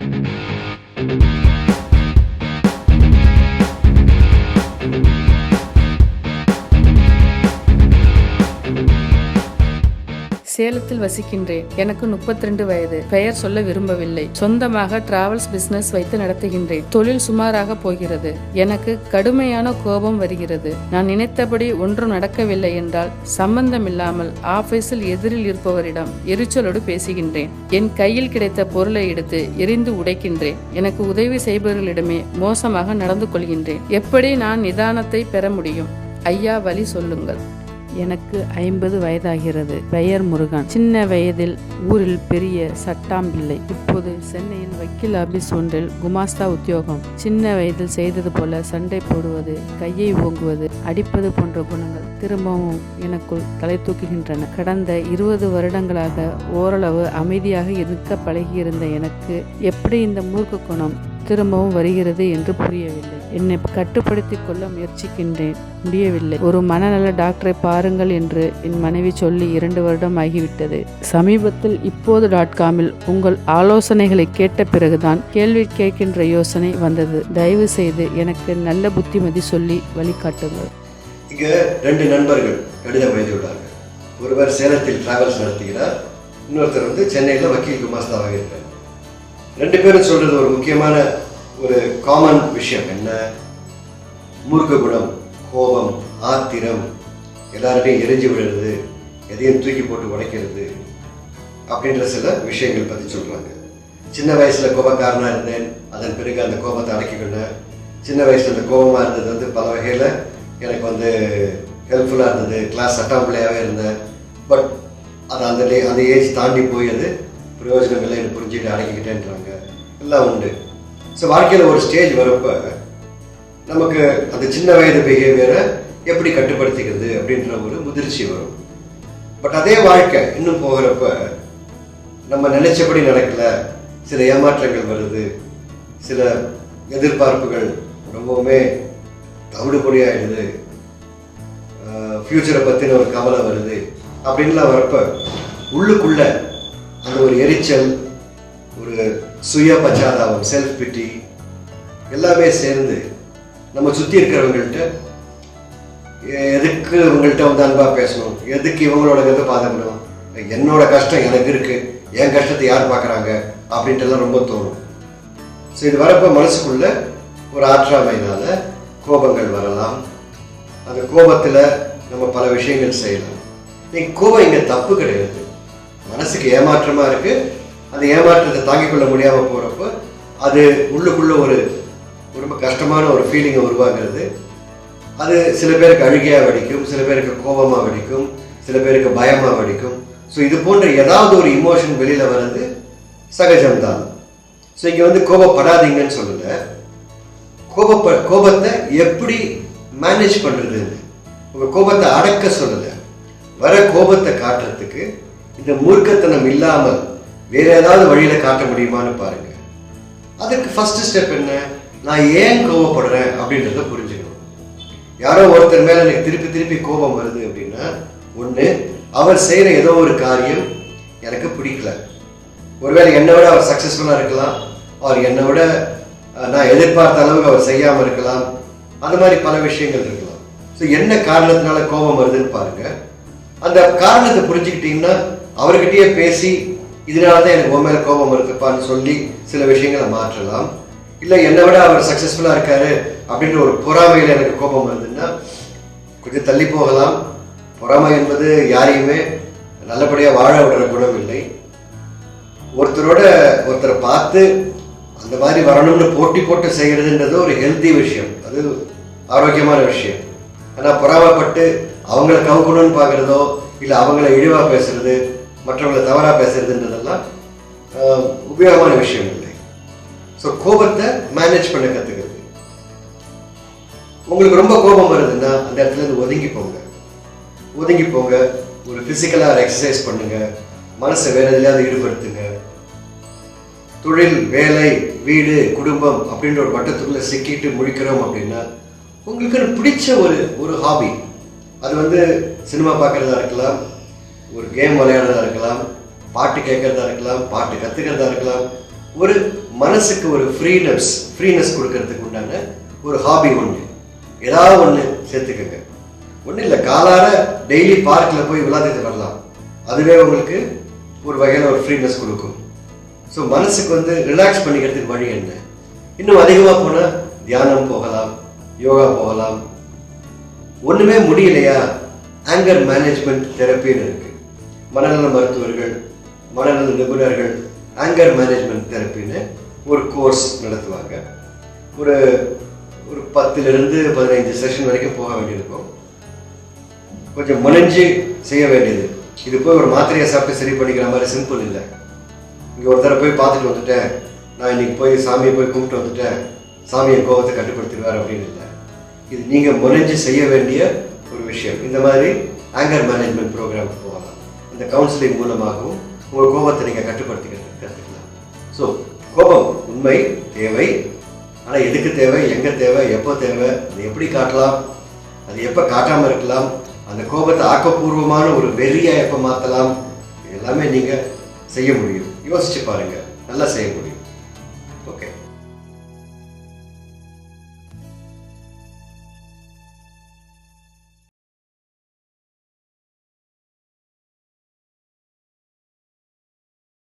thank you சேலத்தில் வசிக்கின்றேன். எனக்கு 32 வயது. பெயர் சொல்ல விரும்பவில்லை. சொந்தமாக டிராவல்ஸ் பிசினஸ் வைத்து நடத்துகின்றேன். தொழில் சுமாராக போகிறது. எனக்கு கடுமையான கோபம் வருகிறது. நான் நினைத்தபடி ஒன்றும் நடக்கவில்லை என்றால் சம்பந்தமில்லாமல் ஆபீஸில் எதிரில் இருப்பவரிடம் எரிச்சலோடு பேசுகின்றேன். என் கையில் கிடைத்த பொருளை எடுத்து எரிந்து உடைக்கின்றேன். எனக்கு உதவி செய்பவர்களிடமே மோசமாக நடந்து கொள்கின்றேன். எப்படி நான் நிதானத்தை பெற முடியும்? ஐயா வழி சொல்லுங்கள். எனக்கு ஐம்பது வயதாகிறது. பெயர் முருகன். சின்ன வயதில் ஊரில் பெரிய சட்டாம்பிள்ளை இப்போது சென்னையில் வக்கீல் ஆபீஸ் ஒன்றில் குமாஸ்தா உத்தியோகம். சின்ன வயதில் செய்தது போல சண்டை போடுவது கையை ஓங்குவது அடிப்பது போன்ற குணங்கள் திரும்பவும் எனக்குள் தலை தூக்குகின்றன. கடந்த இருபது வருடங்களாக ஓரளவு அமைதியாக இருக்க பழகியிருந்த எனக்கு எப்படி இந்த மூர்க்க குணம் திரும்பவும் வருகிறது என்று புரியவில்லை. என்னை கட்டுப்படுத்தி கொள்ள முயற்சிக்கின்றேன். முடியவில்லை. ஒரு மனநல டாக்டரை பாருங்கள் என்று என் மனைவி சொல்லி இரண்டு வருடம் ஆகிவிட்டது. சமீபத்தில் இப்போது டாட் காமில் உங்கள் ஆலோசனைகளை கேட்ட பிறகுதான் கேள்வி கேட்கின்ற யோசனை வந்தது. தயவு செய்து எனக்கு நல்ல புத்திமதி சொல்லி வழிகாட்டுங்கள். இங்கே ரெண்டு நண்பர்கள் கடிதம் எழுதியுள்ளார்கள். ஒருவர் சேலத்தில் டிராவல்ஸ் நடத்துகிறார். இன்னொருத்தர் வந்து சென்னையில் வக்கீல் குமாஸ்தாவாக இருக்கிறார் ரெண்டு பேரும் சொல்றது ஒரு முக்கியமான ஒரு காமன் விஷயம் என்ன? மூர்க்க குணம் கோபம் ஆத்திரம் எல்லார்ட்டையும் எரிஞ்சு விடுறது எதையும் தூக்கி போட்டு உடைக்கிறது அப்படின்ற சில விஷயங்கள் பற்றி சொல்கிறாங்க சின்ன வயசில் கோபக்காரனாக இருந்தேன். அதன் பிறகு அந்த கோபத்தை அடக்கிக்கொண்டேன் சின்ன வயசில் அந்த கோபமாக இருந்தது வந்து பல வகையில் எனக்கு வந்து ஹெல்ப்ஃபுல்லாக இருந்தது. கிளாஸ் சட்டாம்பிள்ளையாகவே இருந்தேன். பட் அது அந்த அந்த ஏஜ் தாண்டி போய் அது பிரயோஜனம் இல்லை எனக்கு புரிஞ்சுட்டு அடக்கிக்கிட்டேன்றாங்க. எல்லாம் உண்டு. ஸோ வாழ்க்கையில் ஒரு ஸ்டேஜ் வரப்போ நமக்கு அந்த சின்ன வயது பிஹேவியரை எப்படி கட்டுப்படுத்திக்கிறது அப்படின்ற ஒரு முதிர்ச்சி வரும். பட் அதே வாழ்க்கை இன்னும் போகிறப்ப நம்ம நினைச்சபடி நடக்கல. சில ஏமாற்றங்கள் வருது. சில எதிர்பார்ப்புகள் ரொம்பவுமே தவிடுபொடியாயிடுது. ஃப்யூச்சரை பற்றின ஒரு கவலை வருது. அப்படின்லாம் வரப்ப உள்ளுக்குள்ள அந்த ஒரு எரிச்சல் ஒரு சுய பச்சாதாபம் செல்ஃப் பிட்டி எல்லாமே சேர்ந்து நம்ம சுற்றி இருக்கிறவங்கள்ட்ட எதுக்கு இவங்கள்ட்ட வந்து அன்பாக பேசணும்? எதுக்கு இவங்களோட இதை பாதப்படணும் என்னோட கஷ்டம் எனக்கு இருக்கு என் கஷ்டத்தை யார் பார்க்குறாங்க அப்படின்ட்டு எல்லாம் ரொம்ப தோணும். ஸோ இது வரப்போ மனசுக்குள்ள ஒரு ஆற்றாமையினால கோபங்கள் வரலாம். அந்த கோபத்தில் நம்ம பல விஷயங்கள் செய்யலாம். நீ கோபம் இங்கே தப்பு கிடையாது. மனசுக்கு ஏமாற்றமாக இருக்குது அந்த ஏமாற்றத்தை தாங்கிக் கொள்ள முடியாமல் போகிறப்போ அது உள்ளுக்குள்ள ஒரு ரொம்ப கஷ்டமான ஒரு ஃபீலிங்கை உருவாக்குறது. அது சில பேருக்கு அழுகையாக வெடிக்கும் சில பேருக்கு கோபமாக வெடிக்கும் சில பேருக்கு பயமாக வெடிக்கும். ஸோ இது போன்ற ஏதாவது ஒரு இமோஷன் வெளியில் வர்றது சகஜம்தான். ஸோ இங்கே வந்து கோபப்படாதீங்கன்னு சொல்லலை. கோபப்ப கோபத்தை எப்படி மேனேஜ் பண்ணுறது உங்கள் கோபத்தை அடக்க சொல்லலை. வர கோபத்தை காட்டுறதுக்கு இந்த மூர்க்கத்தனம் இல்லாமல் வேற ஏதாவது வழியில் காட்ட முடியுமான்னு பாருங்க. அதுக்கு ஃபர்ஸ்ட் ஸ்டெப் என்ன? நான் ஏன் கோபப்படுறேன் அப்படின்றத புரிஞ்சுக்கணும். யாரோ ஒருத்தர் மேல எனக்கு திருப்பி திருப்பி கோபம் வருது அப்படின்னா ஒண்ணு அவர் செய்யற ஏதோ ஒரு காரியம் எனக்கு பிடிக்கல. ஒருவேளை என்னை விட அவர் சக்சஸ்ஃபுல்லா இருக்கலாம். அவர் என்னை விட நான் எதிர்பார்த்த அளவுக்கு அவர் செய்யாம இருக்கலாம். அந்த மாதிரி பல விஷயங்கள் இருக்கலாம். ஸோ என்ன காரணத்தினால கோபம் வருதுன்னு பாருங்க. அந்த காரணத்தை புரிஞ்சுக்கிட்டீங்கன்னா அவர்கிட்டயே பேசி இதனால தான் எனக்கு உன் மேலே கோபம் இருக்குப்பான்னு சொல்லி சில விஷயங்களை மாற்றலாம். இல்லை என்னை விட அவர் சக்ஸஸ்ஃபுல்லாக இருக்காரு அப்படின்ற ஒரு பொறாமையில் எனக்கு கோபம் வருதுன்னா கொஞ்சம் தள்ளி போகலாம். பொறாமை என்பது யாரையுமே நல்லபடியாக வாழ விடுற குணம் இல்லை. ஒருத்தரோட ஒருத்தரை பார்த்து அந்த மாதிரி வரணும்னு போட்டி போட்டு செய்கிறதுன்றது ஒரு ஹெல்த்தி விஷயம். அது ஆரோக்கியமான விஷயம். ஆனால் பொறாமைப்பட்டு அவங்கள கவுக்கணும்னு பார்க்குறதோ இல்லை அவங்கள இழிவாக பேசுறது மற்றவங்களை தவறாக பேசுறதுன்றதெல்லாம் உபயோகமான விஷயம் இல்லை. ஸோ கோபத்தை மேனேஜ் பண்ண கற்றுக்கிறது உங்களுக்கு ரொம்ப கோபம் வருதுன்னா அந்த இடத்துல இருந்து ஒதுங்கி போங்க. ஒதுங்கி போங்க ஒரு ஃபிசிக்கலாக எக்ஸசைஸ் பண்ணுங்க மனசை வேற எதுலையாவது ஈடுபடுத்துங்க. தொழில் வேலை வீடு குடும்பம் அப்படின்ற ஒரு வட்டத்துக்குள்ளே சிக்கிட்டு முழிக்கிறோம் அப்படின்னா உங்களுக்கு பிடிச்ச ஒரு ஒரு ஹாபி அது வந்து சினிமா பார்க்குறதா இருக்கலாம் ஒரு கேம் விளையாடுறதா இருக்கலாம் பாட்டு கேட்கறதா இருக்கலாம் பாட்டு கற்றுக்கிறதா இருக்கலாம் ஒரு மனசுக்கு ஒரு ஃப்ரீனஸ் ஃப்ரீனஸ் கொடுக்கறதுக்கு உண்டான ஒரு ஹாபி ஒன்று ஏதாவது ஒன்று சேர்த்துக்கோங்க. ஒன்றும் இல்லை காலார டெய்லி பார்க்கில் போய் விளையாடிட்டு வரலாம். அதுவே உங்களுக்கு ஒரு வகையில் ஒரு ஃப்ரீனஸ் கொடுக்கும். ஸோ மனசுக்கு வந்து ரிலாக்ஸ் பண்ணிக்கிறதுக்கு வழி என்ன? இன்னும் அதிகமாக போனால் தியானம் போகலாம் யோகா போகலாம். ஒன்றுமே முடியலையா? ஆங்கர் மேனேஜ்மெண்ட் தெரப்பின்னு இருக்கு. மனநல மருத்துவர்கள் மனநல நிபுணர்கள் ஆங்கர் மேனேஜ்மெண்ட் தெரப்பின்னு ஒரு கோர்ஸ் நடத்துவாங்க. ஒரு ஒரு பத்துலேருந்து பதினைஞ்சு செஷன் வரைக்கும் போக வேண்டியிருக்கும். கொஞ்சம் முனைஞ்சு செய்ய வேண்டியது. இது போய் ஒரு மாத்திரையை சாப்பிட்டு சரி பண்ணிக்கிற மாதிரி சிம்பிள் இல்லை. இங்கே ஒருத்தரை போய் பார்த்துட்டு வந்துட்டேன். நான் இன்னைக்கு போய் சாமியை போய் கும்பிட்டு வந்துட்டேன். சாமியை கோபத்தை கட்டுப்படுத்திடுவார் அப்படின்னு இல்லை. இது நீங்கள் முனைஞ்சு செய்ய வேண்டிய ஒரு விஷயம். இந்த மாதிரி ஆங்கர் மேனேஜ்மெண்ட் ப்ரோக்ராம் போகலாம். இந்த கவுன்சிலிங் மூலமாகவும் உங்கள் கோபத்தை நீங்கள் கட்டுப்படுத்திக்கிறது கற்றுக்கலாம் ஸோ கோபம் உண்மை தேவை. ஆனால் எதுக்கு தேவை? எங்கே தேவை? எப்போ தேவை? அதை எப்படி காட்டலாம்? அது எப்போ காட்டாமல் இருக்கலாம்? அந்த கோபத்தை ஆக்கப்பூர்வமான ஒரு வெறியாக எப்போ மாற்றலாம் எல்லாமே நீங்கள் செய்ய முடியும். யோசிச்சு பாருங்கள் நல்லா செய்ய முடியும்.